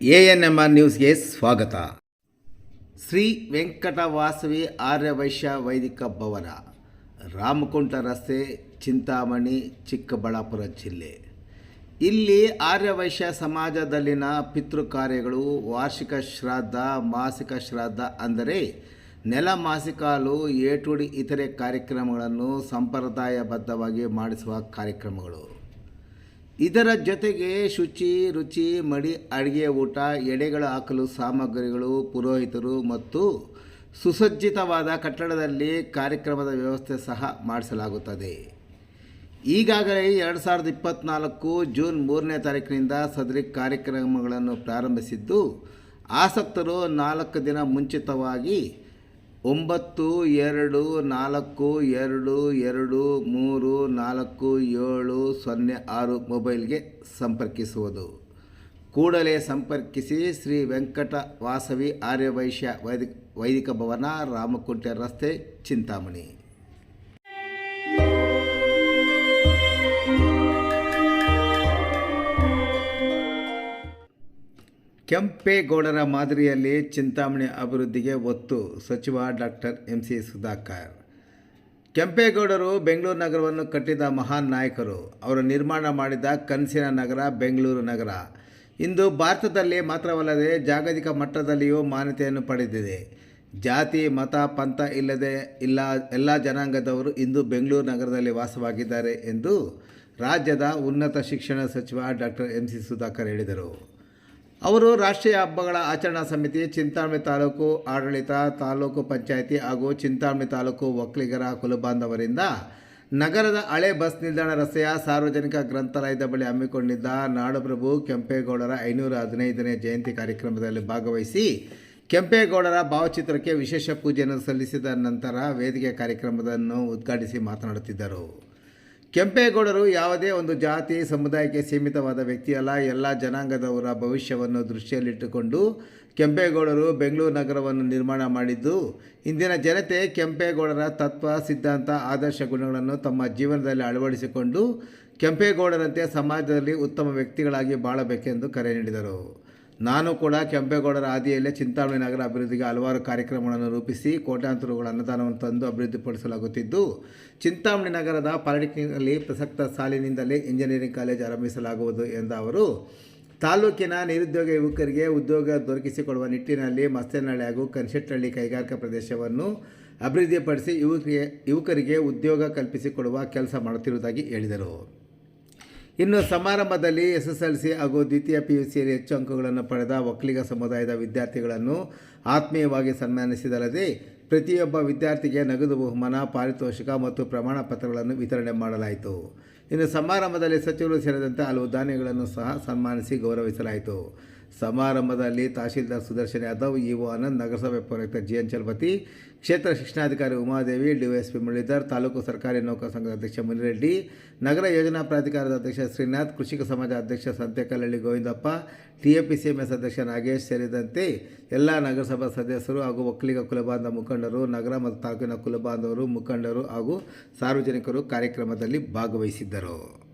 A N M R ನ್ಯೂಸ್ಗೆ ಸ್ವಾಗತ. ಶ್ರೀ ವೆಂಕಟವಾಸವಿ ಆರ್ಯವೈಶ್ಯ ವೈದಿಕ ಭವನ, ರಾಮಕುಂಟ ರಸ್ತೆ, ಚಿಂತಾಮಣಿ, ಚಿಕ್ಕಬಳ್ಳಾಪುರ ಜಿಲ್ಲೆ. ಇಲ್ಲಿ ಆರ್ಯವೈಶ್ಯ ಸಮಾಜದಲ್ಲಿನ ಪಿತೃ ಕಾರ್ಯಗಳು ವಾರ್ಷಿಕ ಶ್ರಾದ್ದ, ಮಾಸಿಕ ಶ್ರಾದ್ದ ಅಂದರೆ ನೆಲ, ಮಾಸಿಕಾಲು, ಏಟುಡಿ, ಇತರೆ ಕಾರ್ಯಕ್ರಮಗಳನ್ನು ಸಂಪ್ರದಾಯಬದ್ಧವಾಗಿ ಮಾಡಿಸುವ ಕಾರ್ಯಕ್ರಮಗಳು. ಇದರ ಜೊತೆಗೆ ಶುಚಿ, ರುಚಿ, ಮಡಿ, ಅಡಿಗೆ ಊಟ, ಎಡೆಗಳು ಹಾಕಲು ಸಾಮಗ್ರಿಗಳು, ಪುರೋಹಿತರು ಮತ್ತು ಸುಸಜ್ಜಿತವಾದ ಕಟ್ಟಡದಲ್ಲಿ ಕಾರ್ಯಕ್ರಮದ ವ್ಯವಸ್ಥೆ ಸಹ ಮಾಡಿಸಲಾಗುತ್ತದೆ. ಈಗಾಗಲೇ ಎರಡು ಸಾವಿರದ ಇಪ್ಪತ್ತ್ನಾಲ್ಕು ಜೂನ್ ಮೂರನೇ ತಾರೀಕಿನಿಂದ ಸದರಿ ಕಾರ್ಯಕ್ರಮಗಳನ್ನು ಪ್ರಾರಂಭಿಸಿದ್ದು, ಆಸಕ್ತರು ನಾಲ್ಕು ದಿನ ಮುಂಚಿತವಾಗಿ ಒಂಬತ್ತು, ಎರಡು, ನಾಲ್ಕು, ಎರಡು ಎರಡು, ಮೂರು, ನಾಲ್ಕು, ಏಳು, ಸೊನ್ನೆ, ಆರು ಮೊಬೈಲ್ಗೆ ಸಂಪರ್ಕಿಸುವುದು. ಕೂಡಲೇ ಸಂಪರ್ಕಿಸಿ ಶ್ರೀ ವೆಂಕಟ ವಾಸವಿ ಆರ್ಯವೈಶ್ಯ ವೈದಿಕ ವೈದಿಕ ಭವನ ರಾಮಕುಂಟೆ ರಸ್ತೆ, ಚಿಂತಾಮಣಿ. ಕೆಂಪೇಗೌಡರ ಮಾದರಿಯಲ್ಲಿ ಚಿಂತಾಮಣಿ ಅಭಿವೃದ್ಧಿಗೆ ಒತ್ತು. ಸಚಿವ ಡಾಕ್ಟರ್ ಎಂ ಸಿ ಸುಧಾಕರ್. ಕೆಂಪೇಗೌಡರು ಬೆಂಗಳೂರು ನಗರವನ್ನು ಕಟ್ಟಿದ ಮಹಾನ್ ನಾಯಕರು. ಅವರು ನಿರ್ಮಾಣ ಮಾಡಿದ ಕನಸಿನ ನಗರ ಬೆಂಗಳೂರು ನಗರ. ಇಂದು ಭಾರತದಲ್ಲಿ ಮಾತ್ರವಲ್ಲದೆ ಜಾಗತಿಕ ಮಟ್ಟದಲ್ಲಿಯೂ ಮಾನ್ಯತೆಯನ್ನು ಪಡೆದಿದೆ. ಜಾತಿ, ಮತ, ಪಂಥ ಇಲ್ಲದೆ ಇಲ್ಲ, ಎಲ್ಲ ಜನಾಂಗದವರು ಇಂದು ಬೆಂಗಳೂರು ನಗರದಲ್ಲಿ ವಾಸವಾಗಿದ್ದಾರೆ ಎಂದು ರಾಜ್ಯದ ಉನ್ನತ ಶಿಕ್ಷಣ ಸಚಿವ ಡಾಕ್ಟರ್ ಎಂ ಸಿ ಸುಧಾಕರ್ ಹೇಳಿದರು. ಅವರು ರಾಷ್ಟ್ರೀಯ ಹಬ್ಬಗಳ ಆಚರಣಾ ಸಮಿತಿ, ಚಿಂತಾಮಣಿ ತಾಲೂಕು ಆಡಳಿತ, ತಾಲೂಕು ಪಂಚಾಯಿತಿ ಹಾಗೂ ಚಿಂತಾಮಣಿ ತಾಲೂಕು ಒಕ್ಕಲಿಗರ ಕುಲಬಾಂಧವರಿಂದ ನಗರದ ಹಳೆ ಬಸ್ ನಿಲ್ದಾಣ ರಸ್ತೆಯ ಸಾರ್ವಜನಿಕ ಗ್ರಂಥಾಲಯದ ಬಳಿ ಹಮ್ಮಿಕೊಂಡಿದ್ದ ನಾಡಪ್ರಭು ಕೆಂಪೇಗೌಡರ ಐನೂರ ಹದಿನೈದನೇ ಜಯಂತಿ ಕಾರ್ಯಕ್ರಮದಲ್ಲಿ ಭಾಗವಹಿಸಿ ಕೆಂಪೇಗೌಡರ ಭಾವಚಿತ್ರಕ್ಕೆ ವಿಶೇಷ ಪೂಜೆಯನ್ನು ಸಲ್ಲಿಸಿದ ನಂತರ ವೇದಿಕೆ ಕಾರ್ಯಕ್ರಮವನ್ನು ಉದ್ಘಾಟಿಸಿ ಮಾತನಾಡುತ್ತಿದ್ದರು. ಕೆಂಪೇಗೌಡರು ಯಾವುದೇ ಒಂದು ಜಾತಿ, ಸಮುದಾಯಕ್ಕೆ ಸೀಮಿತವಾದ ವ್ಯಕ್ತಿಯಲ್ಲ ಎಲ್ಲ ಜನಾಂಗದವರ ಭವಿಷ್ಯವನ್ನು ದೃಷ್ಟಿಯಲ್ಲಿಟ್ಟುಕೊಂಡು ಕೆಂಪೇಗೌಡರು ಬೆಂಗಳೂರು ನಗರವನ್ನು ನಿರ್ಮಾಣ ಮಾಡಿದ್ದು, ಇಂದಿನ ಜನತೆ ಕೆಂಪೇಗೌಡರ ತತ್ವ, ಸಿದ್ಧಾಂತ, ಆದರ್ಶ ಗುಣಗಳನ್ನು ತಮ್ಮ ಜೀವನದಲ್ಲಿ ಅಳವಡಿಸಿಕೊಂಡು ಕೆಂಪೇಗೌಡರಂತೆ ಸಮಾಜದಲ್ಲಿ ಉತ್ತಮ ವ್ಯಕ್ತಿಗಳಾಗಿ ಬಾಳಬೇಕೆಂದು ಕರೆ ನೀಡಿದರು. ನಾನು ಕೂಡ ಕೆಂಪೇಗೌಡರ ಹಾದಿಯಲ್ಲೇ ಚಿಂತಾಮಣಿ ನಗರ ಅಭಿವೃದ್ಧಿಗೆ ಹಲವಾರು ಕಾರ್ಯಕ್ರಮಗಳನ್ನು ರೂಪಿಸಿ ಕೋಟ್ಯಾಂತರಗಳ ಅನುದಾನವನ್ನು ತಂದು ಅಭಿವೃದ್ಧಿಪಡಿಸಲಾಗುತ್ತಿದ್ದು, ಚಿಂತಾಮಣಿ ನಗರದ ಪಾಲಿಟೆಕ್ನಿಕ್ನಲ್ಲಿ ಪ್ರಸಕ್ತ ಸಾಲಿನಿಂದಲೇ ಇಂಜಿನಿಯರಿಂಗ್ ಕಾಲೇಜ್ ಆರಂಭಿಸಲಾಗುವುದು ಎಂದ ಅವರು, ತಾಲೂಕಿನ ನಿರುದ್ಯೋಗ ಯುವಕರಿಗೆ ಉದ್ಯೋಗ ದೊರಕಿಸಿಕೊಡುವ ನಿಟ್ಟಿನಲ್ಲಿ ಮಸ್ತೇನಹಳ್ಳಿ ಹಾಗೂ ಕನ್ಶೆಟ್ಟಹಳ್ಳಿ ಕೈಗಾರಿಕಾ ಪ್ರದೇಶವನ್ನು ಅಭಿವೃದ್ಧಿಪಡಿಸಿ ಯುವಕರಿಗೆ ಯುವಕರಿಗೆ ಉದ್ಯೋಗ ಕಲ್ಪಿಸಿಕೊಡುವ ಕೆಲಸ ಮಾಡುತ್ತಿರುವುದಾಗಿ ಹೇಳಿದರು. ಇನ್ನು ಸಮಾರಂಭದಲ್ಲಿ ಎಸ್ ಎಸ್ ಎಲ್ ಸಿ ಹಾಗೂ ದ್ವಿತೀಯ ಪಿ ಯು ಸಿಯಲ್ಲಿ ಹೆಚ್ಚು ಅಂಕಗಳನ್ನು ಪಡೆದ ಒಕ್ಕಲಿಗ ಸಮುದಾಯದ ವಿದ್ಯಾರ್ಥಿಗಳನ್ನು ಆತ್ಮೀಯವಾಗಿ ಸನ್ಮಾನಿಸಿದಲ್ಲದೆ ಪ್ರತಿಯೊಬ್ಬ ವಿದ್ಯಾರ್ಥಿಗೆ ನಗದು ಬಹುಮಾನ, ಪಾರಿತೋಷಿಕ ಮತ್ತು ಪ್ರಮಾಣ ಪತ್ರಗಳನ್ನು ವಿತರಣೆ ಮಾಡಲಾಯಿತು. ಇನ್ನು ಸಮಾರಂಭದಲ್ಲಿ ಸಚಿವರು ಸೇರಿದಂತೆ ಹಲವು ದಾನಿಗಳನ್ನು ಸಹ ಸನ್ಮಾನಿಸಿ ಗೌರವಿಸಲಾಯಿತು. ಸಮಾರಂಭದಲ್ಲಿ ತಹಶೀಲ್ದಾರ್ ಸುದರ್ಶನ್ ಯಾದವ್, ಇಒ ಆನಂದ್, ನಗರಸಭೆ ಪ್ರಯುಕ್ತ ಜಿ ಎನ್ ಚಲಪತಿ, ಕ್ಷೇತ್ರ ಶಿಕ್ಷಣಾಧಿಕಾರಿ ಉಮಾದೇವಿ, ಡಿವೈಎಸ್ಪಿ ಮುರಳೀಧರ್, ತಾಲೂಕು ಸರ್ಕಾರಿ ನೌಕರ ಸಂಘದ ಅಧ್ಯಕ್ಷ ಮುನಿರೆಡ್ಡಿ, ನಗರ ಯೋಜನಾ ಪ್ರಾಧಿಕಾರದ ಅಧ್ಯಕ್ಷ ಶ್ರೀನಾಥ್ ಕೃಷಿಕ ಸಮಾಜ ಅಧ್ಯಕ್ಷ ಸಂತೆಕಲ್ಲಹಳ್ಳಿ ಗೋವಿಂದಪ್ಪ ಟಿಎಪಿಸಿಎಂಎಸ್ ಅಧ್ಯಕ್ಷ ನಾಗೇಶ್ ಸೇರಿದಂತೆ ಎಲ್ಲ ನಗರಸಭಾ ಸದಸ್ಯರು ಹಾಗೂ ಒಕ್ಕಲಿಗ ಕುಲಬಾಂಧವ ಮುಖಂಡರು, ನಗರ ಮತ್ತು ತಾಲೂಕಿನ ಕುಲಬಾಂಧವರು ಮುಖಂಡರು ಹಾಗೂ ಸಾರ್ವಜನಿಕರು ಕಾರ್ಯಕ್ರಮದಲ್ಲಿ ಭಾಗವಹಿಸಿದ್ದರು.